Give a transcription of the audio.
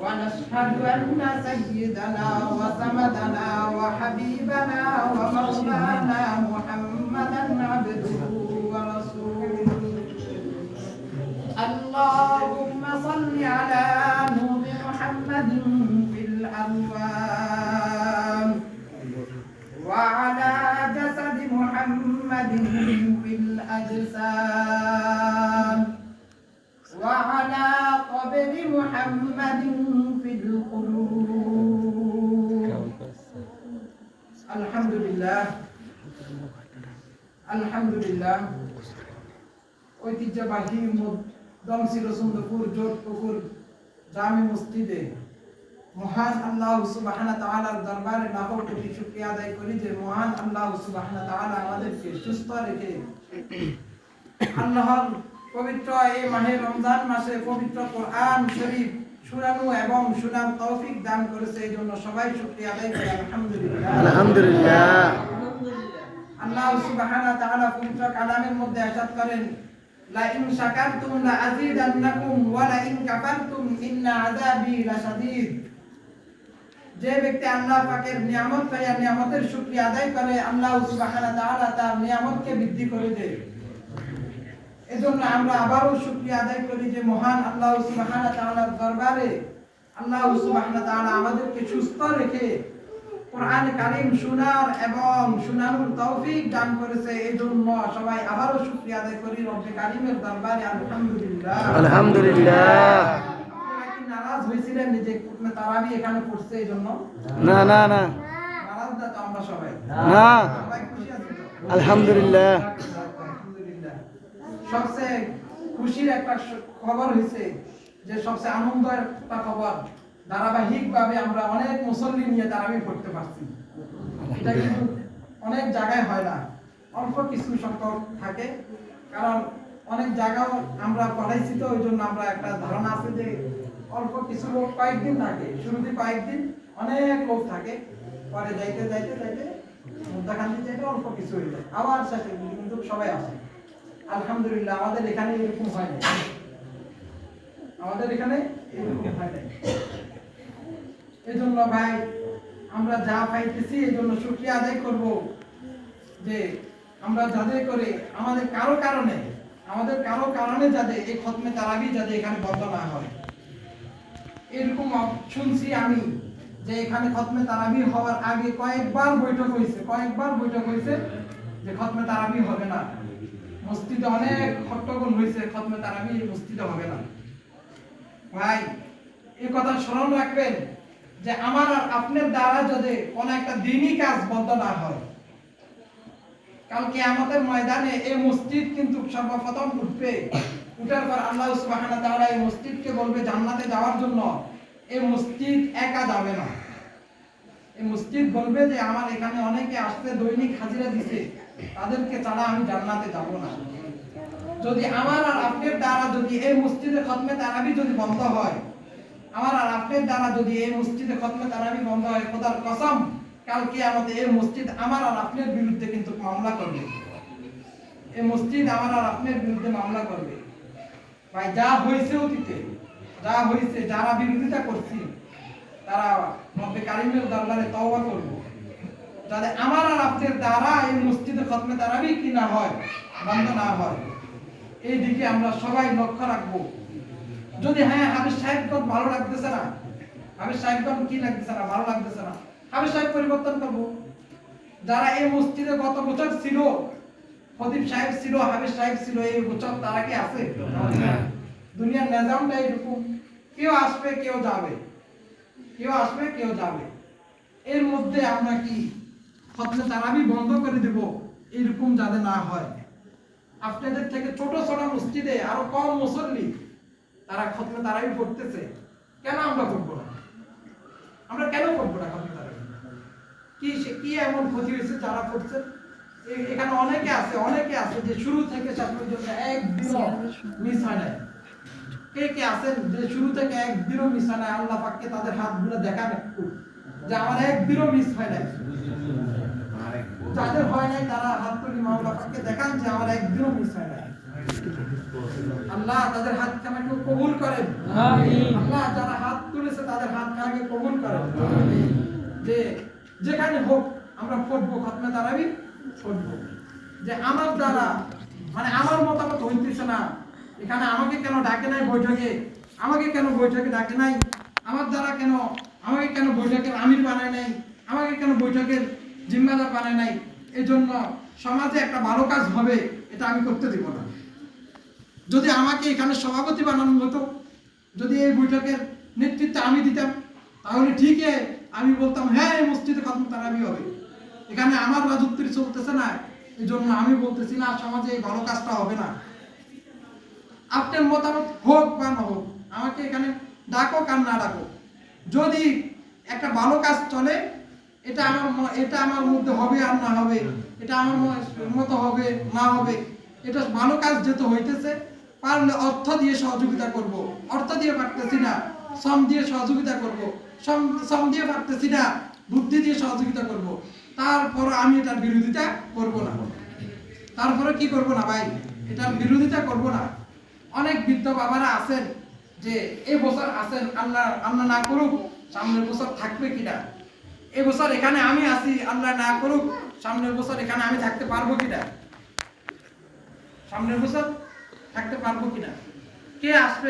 ونشهد أن سيدنا وسندنا وحبيبنا ومولانا محمدا عبده ورسوله. اللهم صل على نور محمد في الألوان وعلى جسد محمد في الأجسام وعلى قبر محمد আলহামদুলিল্লাহ। আলহামদুলিল্লাহ। ঐতিহ্যবাহী দমসির সুন্দরপুর জোধপুকুর জামি মসজিদে মহান আল্লাহ সুবাহানা তাআলার দরবারে লাখো কোটি শুকরিয়া আদায় করি যে মহান আল্লাহ সুবাহানা তাআলা আমাদেরকে সুস্থ রেখে আল্লাহর পবিত্র এই মাহে রমজান মাসে পবিত্র কোরআন শরীফ শুনানো এবং শুনার তৌফিক দান করেছে এই জন্য সবাই শুকরিয়া আদায় করি আলহামদুলিল্লাহ আলহামদুলিল্লাহ আল্লাহ সুবহানাহু তাআলা পবিত্র কালামের মধ্যে ارشاد করেন লা ইন শাকারতুম লা আযীদান্নাকুম ওয়া লা ইন কাফারতুম ইন্না আযাবি লাশাদীদ যে ব্যক্তি আল্লাহ পাকের নিয়ামত পাইয়া নিয়ামতের শুকরিয়া আদায় করে আল্লাহ সুবহানাহু তাআলা তার নিয়ামতকে বৃদ্ধি করে দেয় এজন্য আমরা আবারও শুকরিয়া আদায় করি যে মহান আল্লাহ সুবহানাহু তাআলার দরবারে আল্লাহ সুবহানাহু তাআলা আমাদেরকে সুস্থ রেখে কোরআন কারীম শোনার এবং শোনানোর তৌফিক দান করেছে। এই জন্য সবাই আবারও শুকরিয়া আদায় করি রব্বে কারীমের দরবারে। আলহামদুলিল্লাহ। আলহামদুলিল্লাহ। নারাজ হয়েছিলেন যে তারাবি এখানে পড়ছে এই জন্য না না না। নারাজ না তো আমরা সবাই। না। সবাই খুশি আছি আলহামদুলিল্লাহ। সবচেয়ে খুশির একটা খবর হয়েছে যে সবচেয়ে আনন্দের একটা খবর ধারাবাহিক ভাবে আমরা অনেক মুসল্লি নিয়ে তারাবি পড়তে পারছি। এটা কিন্তু অনেক জায়গায় হয় না। অল্প কিছু সংখ্যক থাকে, কারণ অনেক জায়গাও আমরা পড়াইছি তো, ওই জন্য আমরা একটা ধারণা আছে যে অল্প কিছু লোক কয়েকদিন থাকে, শুরুতে কয়েকদিন অনেক লোক থাকে, পরে যাইতে যাইতে যাইতে মুদ্রাখান্তি যাইতে অল্প কিছু হয়ে যায়, আবার শেষে কিন্তু সবাই আসে। আলহামদুলিল্লাহ, আমাদের এখানে এরকম হয় না আমাদের এখানে এরকম হয় না ভাই, আমরা যা পাইতেছি এই জন্য শুক্রিয়া আদায় করব যে আমরা যাতে করে আমাদের কারও কারণে, আমাদের কারও কারণে যাতে এই খতমে তারাবি যাতে এখানে বন্ধ না হয়। এরকম শুনছি আমি যে এখানে খতমে তারাবি হওয়ার আগে কয়েকবার বৈঠক হয়েছে, কয়েকবার বৈঠক হয়েছে যে খতমে তারাবি হবে না। মসজিদে অনেক হট্টগোল হয়েছে, খতমে তারাবি মসজিদে হবে না। ভাই এই কথা স্মরণ রাখবেন যে আমার আর আপনার দ্বারা যদি কোন একটা দিনই কাজ বন্ধ না হয় কালকে আমাদের ময়দানে এই মসজিদ কিন্তু সর্বপ্রথম উঠবে। উঠার পর আল্লাহ সুবহানাহু ওয়া তাআলা এই মসজিদকে বলবে, জান্নাতে যাওয়ার জন্য এই মসজিদ একা যাবে না। এই মসজিদ বলবে যে, আমার এখানে অনেকে আসতে দৈনিক হাজিরা দিছে। তাদেরকে ছাড়া আমি জান্নাতে যাব না। যদি আমার আর আপনার দ্বারা যদি এই মসজিদে খতমে তারাবি যদি বন্ধ হয়, আমার আর আপনার দ্বারা যদি এই মসজিদে খতমে তারাবি বন্ধ হয়, খোদার কসম কালকে আমাদের এই মসজিদ আমার আর আপনার বিরুদ্ধে কিন্তু মামলা করবে। এই মসজিদ আমার আর আপনার বিরুদ্ধে মামলা করবে। ভাই, যা হয়েছে অতীতে, যা হয়েছে, যারা বিরোধিতা করছি, তারা রব্বে কারিমের দরবারে তওবা করব। যাতে আমার আর আপনার দ্বারা এই মসজিদে খতমে তারাবি কি না হয়? বন্ধ না হয়। এই দিকে আমরা সবাই লক্ষ্য রাখব। যদি হ্যাঁ হাবিজ সাহেবগণ ভালো লাগতেছে না? হাবিজ সাহেবগণ কি লাগতেছে না? ভালো লাগতেছে না। হাবিজ সাহেব পরিবর্তন করব। যারা এই মসজিদে গত বছর ছিল খতিব সাহেব ছিল হাবিজ সাহেব ছিল এই বছর তারা কি আছে? দুনিয়ার নিজামটা এরকম। কেউ আসবে কেউ যাবে। কেউ আসবে কেউ যাবে। এর মধ্যে আমরা কি? খতমে তারাবি বন্ধ করে দেব, এরকম যাতে না হয়। আপনাদের থেকে ছোট ছোট মসজিদে আরও কম মুসল্লি, তারা খতমে তারাবি পড়তেছে। কেন আমরা করব না? আমরা কেন করব না খতমে তারাবি কি সে কি এমন ক্ষতি হয়েছে যারা করছে এখানে অনেকে আছে অনেকে আছে যে শুরু থেকে শেষ পর্যন্ত একদিনও মিস হয় নাই। কে কে আছেন যে শুরু থেকে একদিনও মিস হয় নাই? আল্লাহ পাককে তাদের হাতগুলো একটু যে আমার একদিনও মিস হয় নাই। যাদের হয় নাই তারা হাত তুলি মাওলা পাককে দেখান যে আমার একদিনও মিস হয় নাই। আল্লাহ তাদের হাত খানাকে কবুল করেন। আল্লাহ যারা হাত তুলেছে তাদের হাত খানাকে কবুল করেন। যে যেখানে হোক আমরা পড়ব খতমে তারাবি পড়ব যে আমার দ্বারা মানে আমার মতামত হইতেছে না এখানে আমাকে কেন ডাকে নাই বৈঠকে? আমাকে কেন বৈঠকে ডাকে নাই? আমার দ্বারা কেন আমাকে কেন বৈঠকের আমির বানায় নাই? আমাকে কেন বৈঠকের জিম্মাদার বানায় নাই। এই জন্য সমাজে একটা ভালো কাজ হবে, এটা আমি করতে দিব না। যদি আমাকে এখানে সভাপতি বানানো হতো, যদি এই বৈঠকের নেতৃত্ব আমি দিতাম, তাহলে ঠিকই আমি বলতাম হ্যাঁ এই মসজিদে খতম তারাবি হবে। এখানে আমার রাজত্বের চলতেছে না। এই জন্য আমি বলতেছি, না, সমাজে এই ভালো কাজটা হবে না। আপনার মতামত হোক বা না হোক, আমাকে এখানে ডাকো আর না ডাকো। যদি একটা ভালো কাজ চলে এটা আমার এটা আমার মধ্যে হবে আর না হবে, এটা আমার মতো হবে, না হবে, এটা ভালো কাজ যেহেতু হইতেছে, পারলে অর্থ দিয়ে সহযোগিতা করব। অর্থ দিয়ে পারতেছি না, শ্রম দিয়ে সহযোগিতা করব। শ্রম শ্রম দিয়ে পারতেছি না, বুদ্ধি দিয়ে সহযোগিতা করব। তারপর আমি এটার বিরোধিতা করব না। তারপরে কি করব না ভাই? এটার বিরোধিতা করব না। অনেক বৃদ্ধ বাবারা আছেন যে এই বছর আছেন, আল্লাহ আল্লাহ না করুক, সামনের বছর থাকবে কিনা? এই বছর এখানে আমি আছি, আল্লাহ না করুক, সামনের বছর এখানে আমি থাকতে পারব কিনা? সামনের বছর থাকতে পারব কিনা? কে আসবে